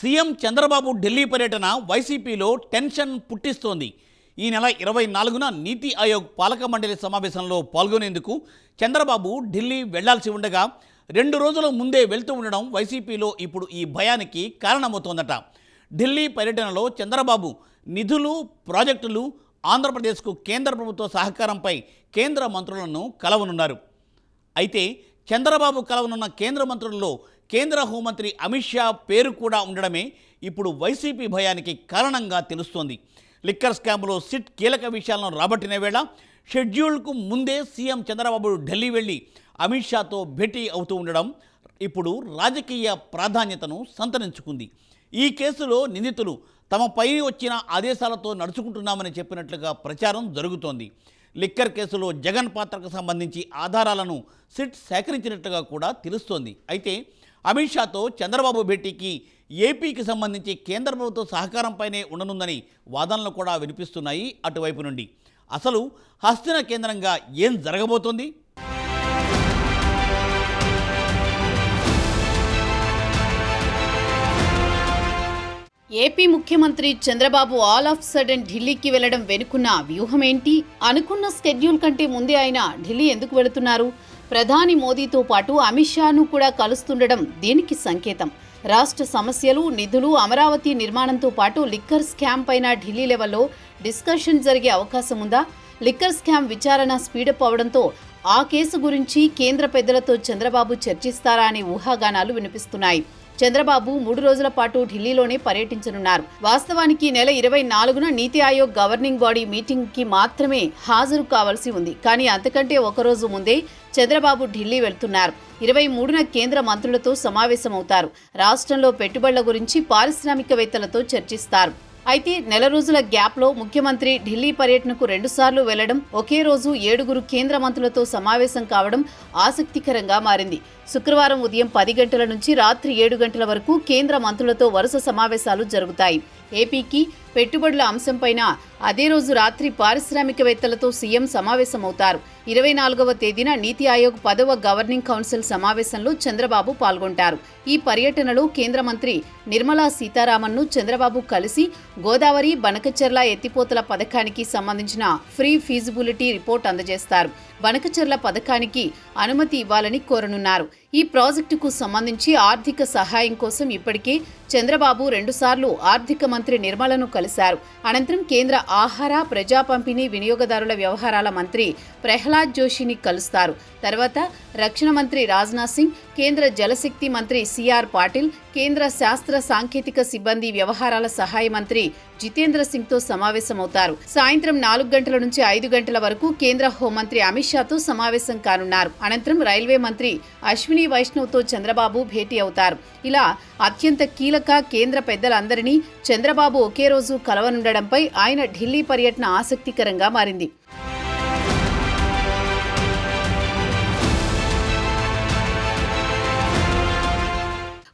CM Chandrababu Delhi పర్యటన వైసీపీలో tension పుట్టిస్తోంది. ఈ నెల ఇరవై నాలుగున నీతి ఆయోగ్ పాలక మండలి సమావేశంలో పాల్గొనేందుకు చంద్రబాబు ఢిల్లీ వెళ్ళాల్సి ఉండగా రెండు రోజుల ముందే వెళ్తూ ఉండడం వైసీపీలో ఇప్పుడు ఈ భయానికి కారణమవుతోందట. ఢిల్లీ పర్యటనలో చంద్రబాబు నిధులు ప్రాజెక్టులు ఆంధ్రప్రదేశ్కు కేంద్ర ప్రభుత్వ సహకారంపై కేంద్ర మంత్రులను కలవనున్నారు. అయితే చంద్రబాబు కలవనున్న కేంద్ర మంత్రుల్లో కేంద్ర హోంమంత్రి అమిత్ షా పేరు కూడా ఉండడమే ఇప్పుడు వైసీపీ భయానికి కారణంగా తెలుస్తోంది. లిక్కర్ స్కామ్లో సిట్ కీలక విషయాలను రాబట్టిన వేళ షెడ్యూల్కు ముందే సీఎం చంద్రబాబు ఢిల్లీ వెళ్ళి అమిత్ షాతో భేటీ అవుతూ ఉండడం ఇప్పుడు రాజకీయ ప్రాధాన్యతను సంతరించుకుంది. ఈ కేసులో నిందితులు తమపై వచ్చిన ఆదేశాలతో నడుచుకుంటున్నామని చెప్పినట్లుగా ప్రచారం జరుగుతోంది. లిక్కర్ కేసులో జగన్ పాత్రకు సంబంధించి ఆధారాలను సిట్ సేకరించినట్లుగా కూడా తెలుస్తోంది. అయితే అమిత్ షాతో చంద్రబాబు భేటీకి ఏపీకి సంబంధించి కేంద్ర ప్రభుత్వ సహకారంపైనే ఉండనుందని వాదనలు కూడా వినిపిస్తున్నాయి అటువైపు నుండి. అసలు హస్తిన కేంద్రంగా ఏం జరగబోతోంది? ఏపీ ముఖ్యమంత్రి చంద్రబాబు ఆల్ ఆఫ్ సడన్ ఢిల్లీకి వెళ్ళడం వెనుకున్న వ్యూహం ఏంటి అనుకున్న స్కెడ్యూల్ కంటే ముందే ఆయన ఢిల్లీ ఎందుకు వెళుతున్నారు? ప్రధాని మోదీతో పాటు అమిత్ షాను కూడా కలుస్తుండడం దీనికి సంకేతం. రాష్ట్ర సమస్యలు నిధులు అమరావతి నిర్మాణంతో పాటు లిక్కర్ స్కామ్ పైన ఢిల్లీ లెవెల్లో డిస్కషన్ జరిగే అవకాశం ఉందా? లిక్కర్ స్కామ్ విచారణ స్పీడప్ అవడంతో ఆ కేసు గురించి కేంద్ర పెద్దలతో చంద్రబాబు చర్చిస్తారా అనే ఊహాగానాలు వినిపిస్తున్నాయి. చంద్రబాబు మూడు రోజుల పాటు ఢిల్లీలోనే పర్యటించనున్నారు. వాస్తవానికి నెల ఇరవై నాలుగున నీతి ఆయోగ్ గవర్నింగ్ బాడీ మీటింగ్కి మాత్రమే హాజరు కావాల్సి ఉంది. కానీ అంతకంటే ఒకరోజు ముందే చంద్రబాబు ఢిల్లీ వెళ్తున్నారు. ఇరవై మూడున కేంద్ర మంత్రులతో సమావేశమవుతారు. రాష్ట్రంలో పెట్టుబడుల గురించి పారిశ్రామికవేత్తలతో చర్చిస్తారు. అయితే నెల రోజుల గ్యాప్లో ముఖ్యమంత్రి ఢిల్లీ పర్యటనకు రెండుసార్లు వెళ్ళడం ఒకే రోజు ఏడుగురు కేంద్ర మంత్రులతో సమావేశం కావడం ఆసక్తికరంగా మారింది. శుక్రవారం ఉదయం పది గంటల నుంచి రాత్రి ఏడు గంటల వరకు కేంద్ర మంత్రులతో వరుస సమావేశాలు జరుగుతాయి. ఏపీకి పెట్టుబడుల అంశంపైన అదే రోజు రాత్రి పారిశ్రామికవేత్తలతో సీఎం సమావేశమవుతారు. ఇరవై నాలుగవ తేదీన నీతి ఆయోగ్ పదవ గవర్నింగ్ కౌన్సిల్ సమావేశంలో చంద్రబాబు పాల్గొంటారు. ఈ పర్యటనలో కేంద్ర మంత్రి నిర్మలా సీతారామన్ను చంద్రబాబు కలిసి గోదావరి బనకచెర్ల ఎత్తిపోతల పథకానికి సంబంధించిన ఫ్రీ ఫీజిబిలిటీ రిపోర్ట్ అందజేస్తారు. బనకచెర్ల పథకానికి అనుమతి ఇవ్వాలని కోరనున్నారు. ఈ ప్రాజెక్టుకు సంబంధించి ఆర్థిక సహాయం కోసం ఇప్పటికే చంద్రబాబు రెండుసార్లు ఆర్థిక మంత్రి నిర్మలను కలిశారు. అనంతరం కేంద్ర ఆహార ప్రజా పంపిణీ వినియోగదారుల వ్యవహారాల మంత్రి ప్రహ్లాద్ జోషిని కలుస్తారు. తర్వాత రక్షణ మంత్రి రాజ్నాథ్ సింగ్ కేంద్ర జలశక్తి మంత్రి సిఆర్ పాటిల్ కేంద్ర శాస్త్ర సాంకేతిక సిబ్బంది వ్యవహారాల సహాయ మంత్రి జితేంద్ర సింగ్తో సమావేశమవుతారు. సాయంత్రం నాలుగు గంటల నుంచి ఐదు గంటల వరకు కేంద్ర హోంమంత్రి అమిత్ షాతో సమావేశం కానున్నారు. అనంతరం రైల్వే మంత్రి అశ్విని వైష్ణవ్తో చంద్రబాబు భేటీ అవుతారు. ఇలా అత్యంత కీలక కేంద్ర పెద్దలందరినీ చంద్రబాబు ఒకే రోజు కలవనుండడంపై ఆయన ఢిల్లీ పర్యటన ఆసక్తికరంగా మారింది.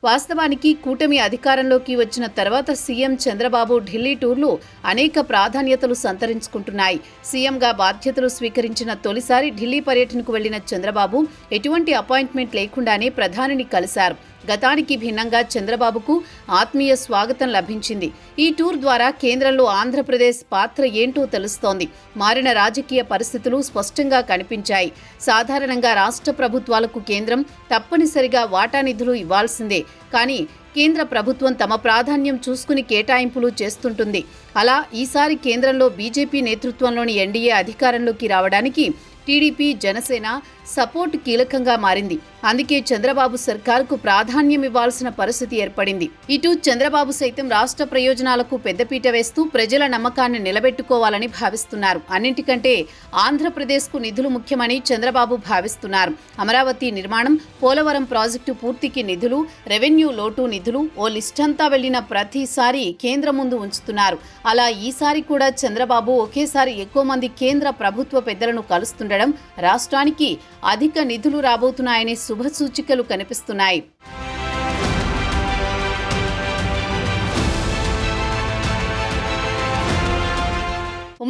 వాస్తవానికి కూటమి అధికారంలోకి వచ్చిన తర్వాత సీఎం చంద్రబాబు ఢిల్లీ టూర్లు అనేక ప్రాధాన్యతలు సంతరించుకుంటున్నాయి. సీఎంగా బాధ్యతలు స్వీకరించిన తొలిసారి ఢిల్లీ పర్యటనకు వెళ్ళిన చంద్రబాబు ఎటువంటి అపాయింట్మెంట్ లేకుండానే ప్రధానిని కలిశారు. గతానికి భిన్నంగా చంద్రబాబుకు ఆత్మీయ స్వాగతం లభించింది. ఈ టూర్ ద్వారా కేంద్రంలో ఆంధ్రప్రదేశ్ పాత్ర ఏంటో తెలుస్తోంది. మారిన రాజకీయ పరిస్థితులు స్పష్టంగా కనిపించాయి. సాధారణంగా రాష్ట్ర ప్రభుత్వాలకు కేంద్రం తప్పనిసరిగా వాటా నిధులు ఇవ్వాల్సిందే. కానీ కేంద్ర ప్రభుత్వం తమ ప్రాధాన్యం చూసుకుని కేటాయింపులు చేస్తుంటుంది. అలా ఈసారి కేంద్రంలో బీజేపీ నేతృత్వంలోని ఎన్డీఏ అధికారంలోకి రావడానికి టీడీపీ జనసేన సపోర్ట్ కీలకంగా మారింది. అందుకే చంద్రబాబు సర్కార్కు ప్రాధాన్యం ఇవ్వాల్సిన పరిస్థితి ఏర్పడింది. ఇటు చంద్రబాబు సైతం రాష్ట్ర ప్రయోజనాలకు పెద్దపీట వేస్తూ ప్రజల నమ్మకాన్ని నిలబెట్టుకోవాలని భావిస్తున్నారు. అన్నింటికంటే ఆంధ్రప్రదేశ్కు నిధులు ముఖ్యమని చంద్రబాబు భావిస్తున్నారు. అమరావతి నిర్మాణం పోలవరం ప్రాజెక్టు పూర్తికి నిధులు రెవెన్యూ లోటు నిధులు ఓ లిస్టంతా వెళ్ళిన ప్రతిసారి కేంద్రం ముందు ఉంచుతున్నారు. అలా ఈసారి కూడా చంద్రబాబు ఒకేసారి ఎక్కువ మంది కేంద్ర ప్రభుత్వ పెద్దలను కలుస్తుండడం రాష్ట్రానికి అధిక నిధులు రాబోతున్నాయనే శుభసూచికలు కనిపిస్తున్నాయి.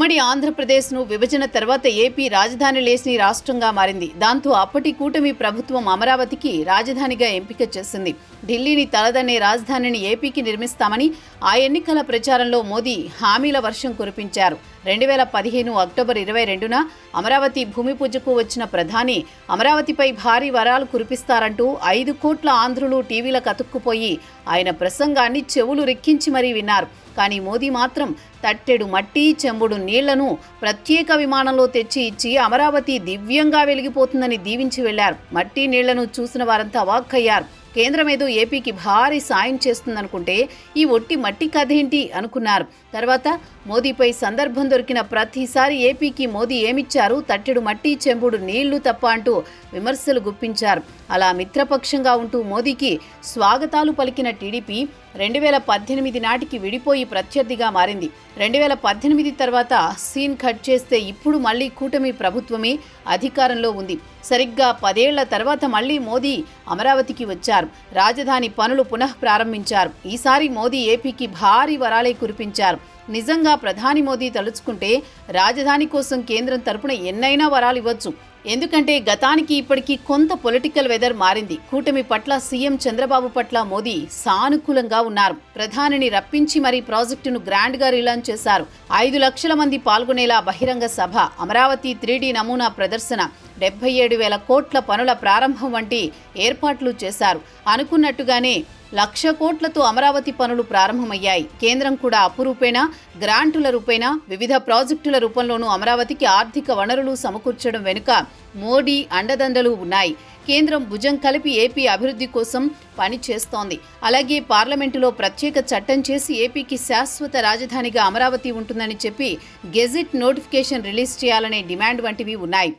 ఉమ్మడి ఆంధ్రప్రదేశ్ను విభజన తర్వాత ఏపీ రాజధాని లేని రాష్ట్రంగా మారింది. దాంతో అప్పటి కూటమి ప్రభుత్వం అమరావతికి రాజధానిగా ఎంపిక చేసింది. ఢిల్లీని తలదన్నే రాజధానిని ఏపీకి నిర్మిస్తామని ఆ ఎన్నికల ప్రచారంలో మోదీ హామీల వర్షం కురిపించారు. రెండు వేల పదిహేను అక్టోబర్ ఇరవై రెండున అమరావతి భూమి పూజకు వచ్చిన ప్రధాని అమరావతిపై భారీ వరాలు కురిపిస్తారంటూ ఐదు కోట్ల ఆంధ్రులు టీవీలకు అతుక్కుపోయి ఆయన ప్రసంగాన్ని చెవులు రెక్కించి మరీ విన్నారు. కానీ మోదీ మాత్రం తట్టెడు మట్టి చెంబుడు నీళ్ళను ప్రత్యేక విమానంలో తెచ్చి ఇచ్చి అమరావతి దివ్యంగా వెలిగిపోతుందని దీవించి వెళ్ళారు. మట్టి నీళ్ళను చూసిన వారంతా అవాక్కయ్యారు కేంద్రం ఏదో ఏపీకి భారీ సాయం చేస్తుందనుకుంటే ఈ ఒట్టి మట్టి కథ ఏంటి అనుకున్నారు. తర్వాత మోదీపై సందర్భం దొరికిన ప్రతిసారి ఏపీకి మోదీ ఏమిచ్చారు? తట్టెడు మట్టి చెంబుడు నీళ్ళు తప్ప అంటూ విమర్శలు గుప్పించారు. అలా మిత్రపక్షంగా ఉంటూ మోదీకి స్వాగతాలు పలికిన టీడీపీ రెండు వేల పద్దెనిమిది నాటికి విడిపోయి ప్రత్యర్థిగా మారింది. రెండు వేల పద్దెనిమిది తర్వాత సీన్ కట్ చేస్తే ఇప్పుడు మళ్ళీ కూటమి ప్రభుత్వమే అధికారంలో ఉంది. సరిగ్గా పదేళ్ళ తర్వాత మళ్ళీ మోదీ అమరావతికి వచ్చారు. రాజధాని పనులు పునః ప్రారంభించారు. ఈసారి మోదీ ఏపీకి భారీ వరాలే కురిపించారు. నిజంగా ప్రధాని మోదీ తలుచుకుంటే రాజధాని కోసం కేంద్రం తరపున ఎన్నైనా వరాలు ఇవ్వచ్చు. ఎందుకంటే గతానికి ఇప్పటికీ కొంత పొలిటికల్ వెదర్ మారింది. కూటమి పట్ల సీఎం చంద్రబాబు పట్ల మోదీ సానుకూలంగా ఉన్నారు. ప్రధానిని రప్పించి మరీ ప్రాజెక్టును గ్రాండ్గా రిలాంచ్ చేశారు. ఐదు లక్షల మంది పాల్గొనేలా బహిరంగ సభ అమరావతి త్రీడీ నమూనా ప్రదర్శన డెబ్బై ఏడు వేల కోట్ల పనుల ప్రారంభం వంటి ఏర్పాట్లు చేశారు. అనుకున్నట్టుగానే లక్ష కోట్లతో అమరావతి పనులు ప్రారంభమయ్యాయి. కేంద్రం కూడా అప్పు రూపేణా గ్రాంటుల రూపేణా వివిధ ప్రాజెక్టుల రూపంలోనూ అమరావతికి ఆర్థిక వనరులు సమకూర్చడం వెనుక మోడీ అండదండలు ఉన్నాయి. కేంద్రం భుజం కలిపి ఏపీ అభివృద్ధి కోసం పనిచేస్తోంది అలాగే పార్లమెంటులో ప్రత్యేక చట్టం చేసి ఏపీకి శాశ్వత రాజధానిగా అమరావతి ఉంటుందని చెప్పి గెజిట్ నోటిఫికేషన్ రిలీజ్ చేయాలనే డిమాండ్ వంటివి ఉన్నాయి.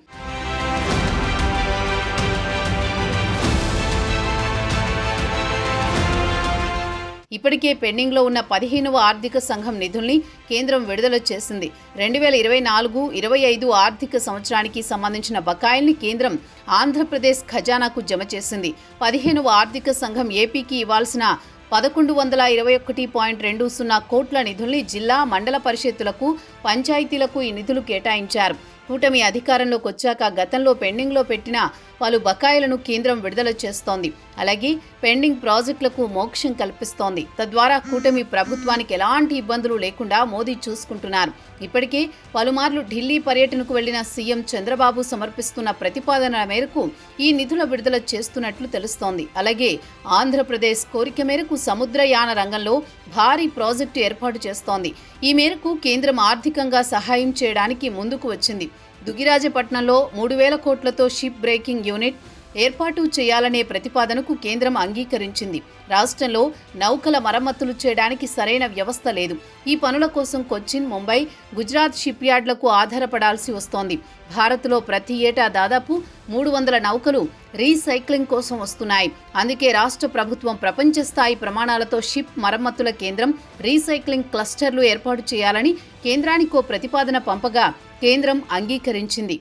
ఇప్పటికే పెండింగ్లో ఉన్న పదిహేనవ ఆర్థిక సంఘం నిధుల్ని కేంద్రం విడుదల చేసింది. రెండు వేల ఇరవై నాలుగు ఇరవై ఐదు ఆర్థిక సంవత్సరానికి సంబంధించిన బకాయిల్ని కేంద్రం ఆంధ్రప్రదేశ్ ఖజానాకు జమ చేసింది. పదిహేనవ ఆర్థిక సంఘం ఏపీకి ఇవ్వాల్సిన పదకొండు వందల ఇరవై ఒకటి పాయింట్ రెండు సున్నా కోట్ల నిధుల్ని జిల్లా మండల పరిషత్తులకు పంచాయతీలకు ఈ నిధులు కేటాయించారు. కూటమి అధికారంలోకి వచ్చాక గతంలో పెండింగ్లో పెట్టిన పలు బకాయిలను కేంద్రం విడుదల చేస్తోంది. అలాగే పెండింగ్ ప్రాజెక్టులకు మోక్షం కల్పిస్తోంది. తద్వారా కూటమి ప్రభుత్వానికి ఎలాంటి ఇబ్బందులు లేకుండా మోదీ చూసుకుంటున్నారు. ఇప్పటికే పలుమార్లు ఢిల్లీ పర్యటనకు వెళ్ళిన సీఎం చంద్రబాబు సమర్పిస్తున్న ప్రతిపాదనల మేరకు ఈ నిధుల విడుదల చేస్తున్నట్లు తెలుస్తోంది. అలాగే ఆంధ్రప్రదేశ్ కోరిక మేరకు సముద్రయాన రంగంలో భారీ ప్రాజెక్టు ఏర్పాటు చేస్తోంది. ఈ మేరకు కేంద్రం ఆర్థికంగా సహాయం చేయడానికి ముందుకు వచ్చింది. దుగిరాజపట్నంలో మూడు వేల కోట్లతో షిప్ బ్రేకింగ్ యూనిట్ ఏర్పాటు చేయాలనే ప్రతిపాదనకు కేంద్రం అంగీకరించింది. రాష్ట్రంలో నౌకల మరమ్మతులు చేయడానికి సరైన వ్యవస్థ లేదు. ఈ పనుల కోసం కొచ్చిన్ ముంబై గుజరాత్ షిప్ యార్డ్లకు ఆధారపడాల్సి వస్తోంది. భారత్లో ప్రతి ఏటా దాదాపు మూడు వందల నౌకలు రీసైక్లింగ్ కోసం వస్తున్నాయి. అందుకే రాష్ట్ర ప్రభుత్వం ప్రపంచ స్థాయి ప్రమాణాలతో షిప్ మరమ్మతుల కేంద్రం రీసైక్లింగ్ క్లస్టర్లు ఏర్పాటు చేయాలని కేంద్రానికో ప్రతిపాదన పంపగా కేంద్రం అంగీకరించింది.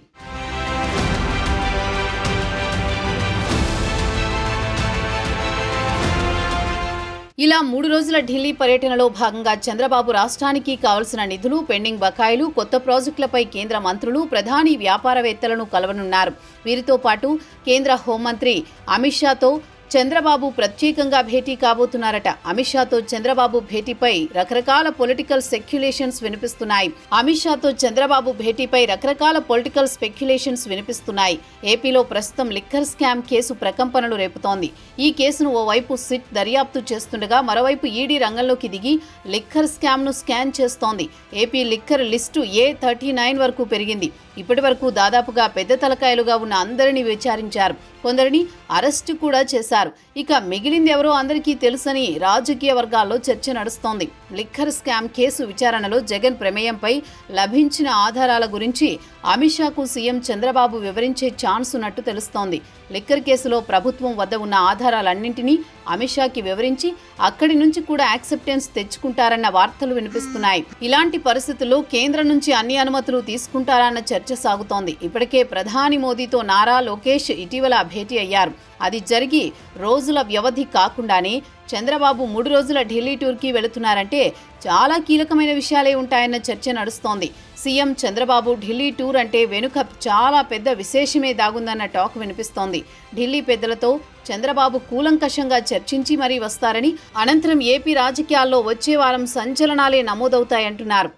ఇలా మూడు రోజుల ఢిల్లీ పర్యటనలో భాగంగా చంద్రబాబు రాష్ట్రానికి కావలసిన నిధులు పెండింగ్ బకాయిలు కొత్త ప్రాజెక్టులపై కేంద్ర మంత్రులు ప్రధాని వ్యాపారవేత్తలను కలవనున్నారు. వీరితో పాటు కేంద్ర హోంమంత్రి అమిత్ షాతో చంద్రబాబు ప్రత్యేకంగా భేటీ కాబోతున్నారట. అమిత్ షాతో చంద్రబాబు భేటీపై రకరకాల పొలిటికల్ స్పెక్యులేషన్స్ వినిపిస్తున్నాయి. అమిత్ షాతో చంద్రబాబు భేటీపై రకరకాల పొలిటికల్ స్పెక్యులేషన్స్ వినిపిస్తున్నాయి. ఏపీలో ప్రస్తుతం లిక్కర్ స్కామ్ కేసు ప్రకంపనలు రేపుతోంది. ఈ కేసును ఓవైపు సిట్ దర్యాప్తు చేస్తుండగా మరోవైపు ఈడీ రంగంలోకి దిగి లిక్కర్ స్కామ్ను స్కాన్ చేస్తోంది. AP liquor list A thirty nine వరకు పెరిగింది. ఇప్పటి వరకు దాదాపుగా పెద్ద తలకాయలుగా ఉన్న అందరినీ విచారించారు. కొందరిని అరెస్టు కూడా చేశారు. ఇక మిగిలింది ఎవరో అందరికీ తెలుసని రాజకీయ వర్గాల్లో చర్చ నడుస్తోంది. లిక్కర్ స్కామ్ కేసు విచారణలో జగన్ ప్రమేయంపై లభించిన ఆధారాల గురించి అమిత్ షాకు సీఎం చంద్రబాబు వివరించే ఛాన్స్ ఉన్నట్టు తెలుస్తోంది. లిక్కర్ కేసులో ప్రభుత్వం వద్ద ఉన్న ఆధారాలన్నింటినీ అమిత్ షాకి వివరించి అక్కడి నుంచి కూడా యాక్సెప్టెన్స్ తెచ్చుకుంటారన్న వార్తలు వినిపిస్తున్నాయి. ఇలాంటి పరిస్థితుల్లో కేంద్రం నుంచి అన్ని అనుమతులు తీసుకుంటారన్న చర్చ సాగుతోంది. ఇప్పటికే ప్రధాని మోదీతో నారా లోకేష్ ఇటీవల భేటీ అయ్యారు. అది జరిగి రోజుల వ్యవధి కాకుండానే చంద్రబాబు మూడు రోజుల ఢిల్లీ టూర్కి వెళుతున్నారంటే చాలా కీలకమైన విషయాలే ఉంటాయన్న చర్చ నడుస్తోంది. సీఎం చంద్రబాబు ఢిల్లీ టూర్ అంటే వెనుక చాలా పెద్ద విశేషమే దాగుందన్న టాక్ వినిపిస్తోంది. ఢిల్లీ పెద్దలతో చంద్రబాబు కూలంకషంగా చర్చించి మరీ వస్తారని అనంతరం ఏపీ రాజకీయాల్లో వచ్చే వారం సంచలనాలే నమోదవుతాయంటున్నారు.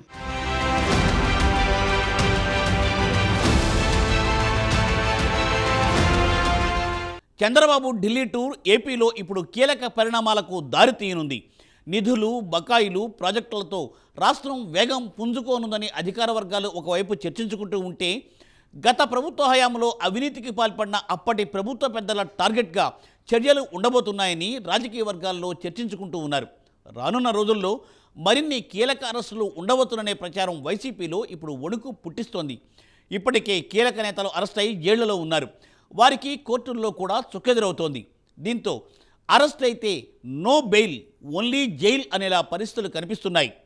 చంద్రబాబు ఢిల్లీ టూర్ ఏపీలో ఇప్పుడు కీలక పరిణామాలకు దారితీయనుంది నిధులు బకాయిలు ప్రాజెక్టులతో రాష్ట్రం వేగం పుంజుకోనుందని అధికార వర్గాలు ఒకవైపు చర్చించుకుంటూ ఉంటే గత ప్రభుత్వ హయాంలో అవినీతికి పాల్పడిన అప్పటి ప్రభుత్వ పెద్దల టార్గెట్గా చర్యలు ఉండబోతున్నాయని రాజకీయ వర్గాల్లో చర్చించుకుంటూ ఉన్నారు. రానున్న రోజుల్లో మరిన్ని కీలక అరెస్టులు ఉండబోతున్ననే ప్రచారం వైసీపీలో ఇప్పుడు వణుకు పుట్టిస్తోంది. ఇప్పటికే కీలక నేతలు అరెస్ట్ అయి జైళ్ళలో ఉన్నారు. వారికి కోర్టుల్లో కూడా చుక్కెదురవుతోంది. దీంతో అరెస్ట్ అయితే నో బెయిల్ ఓన్లీ జైల్ అనేలా పరిస్థితులు కనిపిస్తున్నాయి.